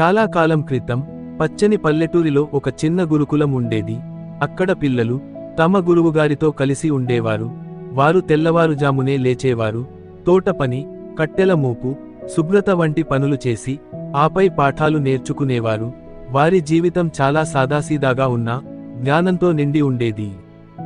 చాలా కాలం క్రితం పచ్చని పల్లెటూరిలో ఒక చిన్న గురుకులం ఉండేది. అక్కడ పిల్లలు తమ గురువుగారితో కలిసి ఉండేవారు. వారు తెల్లవారుజామునే లేచేవారు. తోట పని కట్టెల మూపు శుభ్రత వంటి పనులు చేసి ఆపై పాఠాలు నేర్చుకునేవారు. వారి జీవితం చాలా సాదాసీదాగా ఉన్నా జ్ఞానంతో నిండి ఉండేది.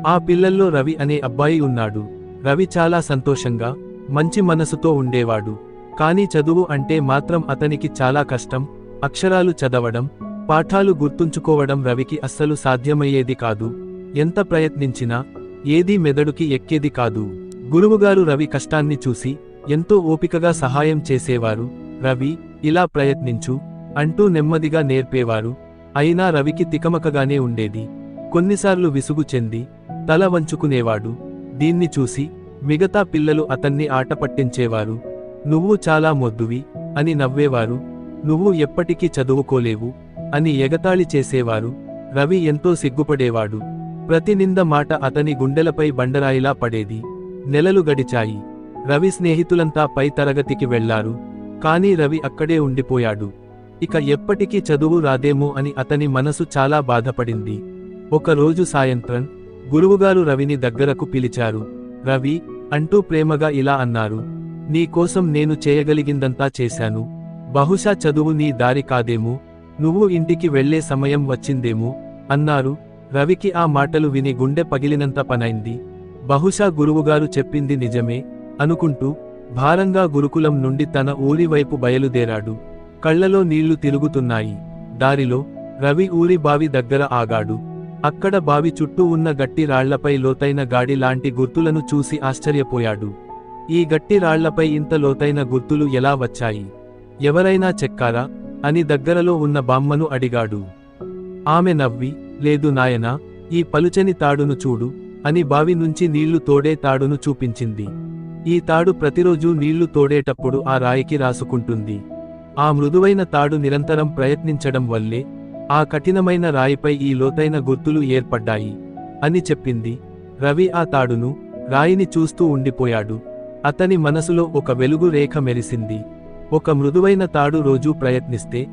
ఆ పిల్లల్లో రవి అనే అబ్బాయి ఉన్నాడు. రవి చాలా సంతోషంగా మంచి మనసుతో ఉండేవాడు. కానీ చదువు అంటే మాత్రం అతనికి చాలా కష్టం అక్షరాలు చదవడం పాఠాలు గుర్తుంచుకోవడం రవికి అస్సలు సాధ్యమయ్యేది కాదు. ఎంత ప్రయత్నించినా ఏదీ మెదడుకి ఎక్కేది కాదు. గురువుగారు రవి కష్టాన్ని చూసి ఎంతో ఓపికగా సహాయం చేసేవారు. రవి ఇలా ప్రయత్నించు అంటూ నెమ్మదిగా నేర్పేవారు. అయినా రవికి తికమకగానే ఉండేది. కొన్నిసార్లు విసుగు చెంది తల వంచుకునేవాడు. దీన్ని చూసి మిగతా పిల్లలు అతన్ని ఆట పట్టించేవారు. నువ్వు చాలా మొద్దువి అని నవ్వేవారు. నువ్వు ఎప్పటికీ చదువుకోలేవు అని ఎగతాళి చేసేవారు. రవి ఎంతో సిగ్గుపడేవాడు. ప్రతినింద మాట అతని గుండెలపై బండరాయిలా పడేది. నెలలు గడిచాయి. రవి స్నేహితులంతా పై తరగతికి వెళ్ళారు. కానీ రవి అక్కడే ఉండిపోయాడు. ఇక ఎప్పటికీ చదువు రాదేమో అని అతని మనసు చాలా బాధపడింది. ఒకరోజు సాయంత్రం గురువుగారు రవిని దగ్గరకు పిలిచారు. రవి అంటూ ప్రేమగా ఇలా అన్నారు. నీకోసం నేను చేయగలిగిందంతా చేశాను. బహుశా చదువు నీ దారి కాదేమో నువ్వు ఇంటికి వెళ్ళే సమయం వచ్చిందేమో అన్నారు. రవికి ఆ మాటలు విని గుండె పగిలినంత పనైంది. బహుశా గురువుగారు చెప్పింది నిజమే అనుకుంటూ భారంగా గురుకులం నుండి తన ఊరి వైపు బయలుదేరాడు. కళ్ళలో నీళ్ళు తిరుగుతున్నాయి. దారిలో రవి ఊరి బావి దగ్గర ఆగాడు. అక్కడ బావి చుట్టూ ఉన్న గట్టి రాళ్ళపై లోతైన గాడి లాంటి గుర్తులను చూసి ఆశ్చర్యపోయాడు. ఈ గట్టి రాళ్ళపై ఇంత లోతైన గుర్తులు ఎలా వచ్చాయి? ఎవరైనా చెక్కారా? అని దగ్గరలో ఉన్న బామ్మను అడిగాడు. ఆమె నవ్వి లేదు నాయనా ఈ పలుచని తాడును చూడు అని బావి నుంచి నీళ్ళు తోడే తాడును చూపించింది. ఈ తాడు ప్రతిరోజూ నీళ్ళు తోడేటప్పుడు ఆ రాయికి రాసుకుంటుంది. ఆ మృదువైన తాడు నిరంతరం ప్రయత్నించడం వల్లే ఆ కఠినమైన రాయిపై ఈ లోతైన గుర్తులు ఏర్పడ్డాయి అని చెప్పింది. రవి ఆ తాడును రాయిని చూస్తూ ఉండిపోయాడు. అతని మనసులో ఒక వెలుగు రేఖ మెరిసింది. ఒక మృదువైన తాడు రోజూ ప్రయత్నిస్తే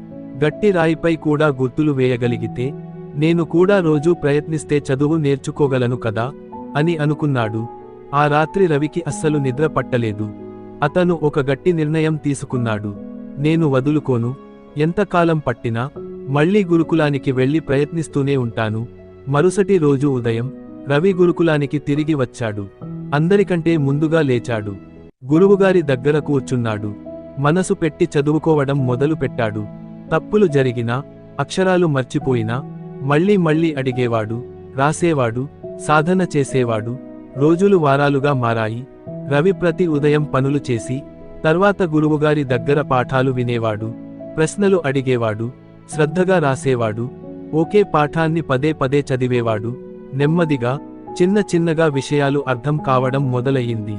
గట్టి రాయిపై కూడా గుర్తులు వేయగలిగితే నేను కూడా రోజూ ప్రయత్నిస్తే చదువు నేర్చుకోగలను కదా? అని అనుకున్నాడు. ఆ రాత్రి రవికి అస్సలు నిద్ర పట్టలేదు. అతను ఒక గట్టి నిర్ణయం తీసుకున్నాడు. నేను వదులుకోను. ఎంతకాలం పట్టినా మళ్ళీ గురుకులానికి వెళ్ళి ప్రయత్నిస్తూనే ఉంటాను. మరుసటి రోజు ఉదయం రవి గురుకులానికి తిరిగి వచ్చాడు. అందరికంటే ముందుగా లేచాడు. గురువుగారి దగ్గర కూర్చున్నాడు. మనసు పెట్టి చదువుకోవడం మొదలు పెట్టాడు. తప్పులు జరిగినా అక్షరాలు మర్చిపోయినా మళ్ళీ మళ్ళీ అడిగేవాడు రాసేవాడు సాధన చేసేవాడు రోజులు వారాలుగా మారాయి. రవి ప్రతి ఉదయం పనులు చేసి తర్వాత గురువుగారి దగ్గర పాఠాలు వినేవాడు ప్రశ్నలు అడిగేవాడు శ్రద్ధగా రాసేవాడు ఒకే పాఠాన్ని పదే పదే చదివేవాడు నెమ్మదిగా చిన్న చిన్నగా విషయాలు అర్థం కావడం మొదలయ్యింది.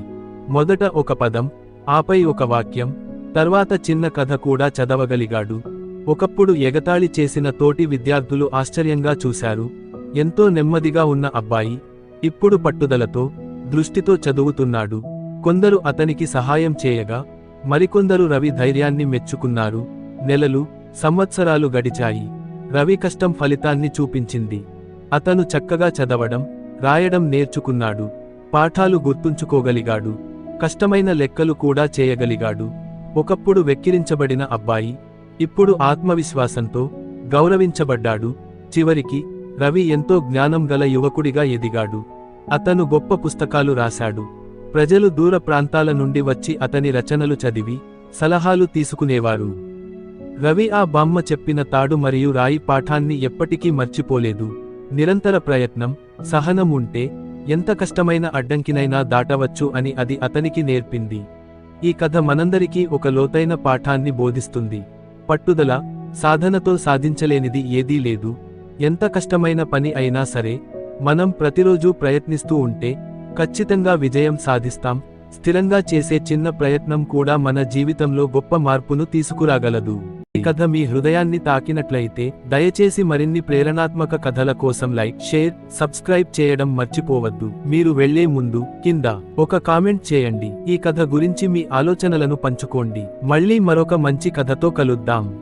మొదట ఒక పదం ఆపై ఒక వాక్యం తర్వాత చిన్న కథ కూడా చదవగలిగాడు. ఒకప్పుడు ఎగతాళి చేసిన తోటి విద్యార్థులు ఆశ్చర్యంగా చూశారు. ఎంతో నెమ్మదిగా ఉన్న అబ్బాయి ఇప్పుడు పట్టుదలతో దృష్టితో చదువుతున్నాడు. కొందరు అతనికి సహాయం చేయగా మరికొందరు రవి ధైర్యాన్ని మెచ్చుకున్నారు. నెలలు సంవత్సరాలు గడిచాయి. రవి కష్టం ఫలితాన్ని చూపించింది. అతను చక్కగా చదవడం రాయడం నేర్చుకున్నాడు. పాఠాలు గుర్తుంచుకోగలిగాడు. కష్టమైన లెక్కలు కూడా చేయగలిగాడు. ఒకప్పుడు వెక్కిరించబడిన అబ్బాయి ఇప్పుడు ఆత్మవిశ్వాసంతో గౌరవించబడ్డాడు. చివరికి రవి ఎంతో జ్ఞానం గల యువకుడిగా ఎదిగాడు. అతను గొప్ప పుస్తకాలు రాశాడు. ప్రజలు దూర ప్రాంతాల నుండి వచ్చి అతని రచనలు చదివి సలహాలు తీసుకునేవారు. రవి ఆ బామ్మ చెప్పిన తాడు మరియు రాయి పాఠాన్ని ఎప్పటికీ మర్చిపోలేదు. నిరంతర ప్రయత్నం సహనం ఉంటే ఎంత కష్టమైన అడ్డంకినైనా దాటవచ్చు అని అది అతనికి నేర్పింది. ఈ కథ మనందరికీ ఒక లోతైన పాఠాన్ని బోధిస్తుంది. పట్టుదల సాధనతో సాధించలేనిది ఏదీ లేదు. ఎంత కష్టమైన పని అయినా సరే మనం ప్రతిరోజూ ప్రయత్నిస్తూ ఉంటే ఖచ్చితంగా విజయం సాధిస్తాం. స్థిరంగా చేసే చిన్న ప్రయత్నం కూడా మన జీవితంలో గొప్ప మార్పును తీసుకురాగలదు. కథ మీ హృదయాన్ని తాకినట్లయితే దయచేసి మరిన్ని ప్రేరణాత్మక కథల కోసం లైక్ షేర్ సబ్స్క్రైబ్ చేయడం మర్చిపోవద్దు. మీరు వెళ్ళే ముందు కింద ఒక కామెంట్ చేయండి. ఈ కథ గురించి మీ ఆలోచనలను పంచుకోండి. మళ్ళీ మరొక మంచి కథతో కలుద్దాం.